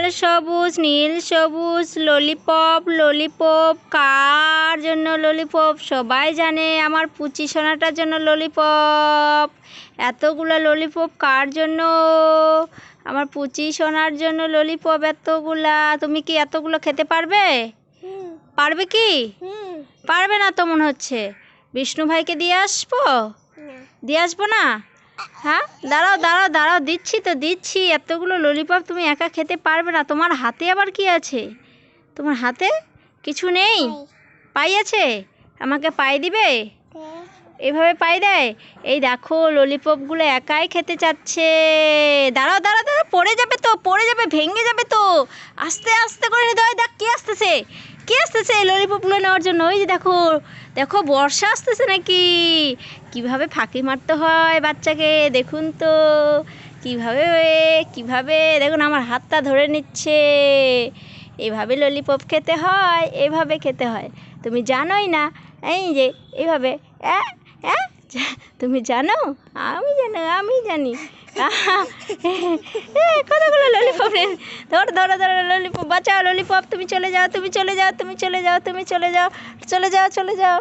লাল সবুজ নীল সবুজ lollipop lollipop কার জন্য ললিপপ সবাই জানে আমার পুচি সোনাটার জন্য ললিপপ এতগুলো ললিপপ কার জন্য? আমার পুচি সোনার জন্য ললিপপ এতগুলা। তুমি কি এতগুলো খেতে পারবে? পারবে কি? পারবে না তো মনে হচ্ছে। বিষ্ণু ভাইকে দিয়ে আসব? দিয়ে আসব না? হ্যাঁ? দাঁড়াও দাঁড়াও দাঁড়াও দিচ্ছি তো দিচ্ছি। এতগুলো ললিপপ তুমি একা খেতে পারবে না। তোমার হাতে আবার কি আছে? তোমার হাতে? কিছু নেই? পাই। আছে? আমাকে পাই দিবে? এভাবে পাই দেয়? এই দেখো ললিপপগুলো একাই খেতে চাচ্ছে। দাঁড়াও দাঁড়াও দাঁড়াও পড়ে যাবে তো পড়ে যাবে ভেঙে যাবে তো। আস্তে আস্তে করে হয় দেখ কে আসতেছে? কে আসতেছে? এই ললিপপগুলো নেওয়ার জন্য? ওই যে দেখো দেখো, বর্ষা আসতেছে নাকি? কীভাবে ফাঁকি মারতে হয় বাচ্চাকে? দেখুন তো, কীভাবে কীভাবে? দেখুন, আমার হাতটা ধরে নিচ্ছে। এভাবে ললিপপ খেতে হয়, এভাবে খেতে হয়। তুমি জানোই না, এই যে, এভাবে তুমি জানো? আমি জানো, আমি জানি। কতগুলো ললিপপ ধরো ধরো ধরো ললিপপ বাঁচাও ললিপপ তুমি চলে যাও, তুমি চলে যাও, তুমি চলে যাও, তুমি চলে যাও চলে যাও চলে যাও!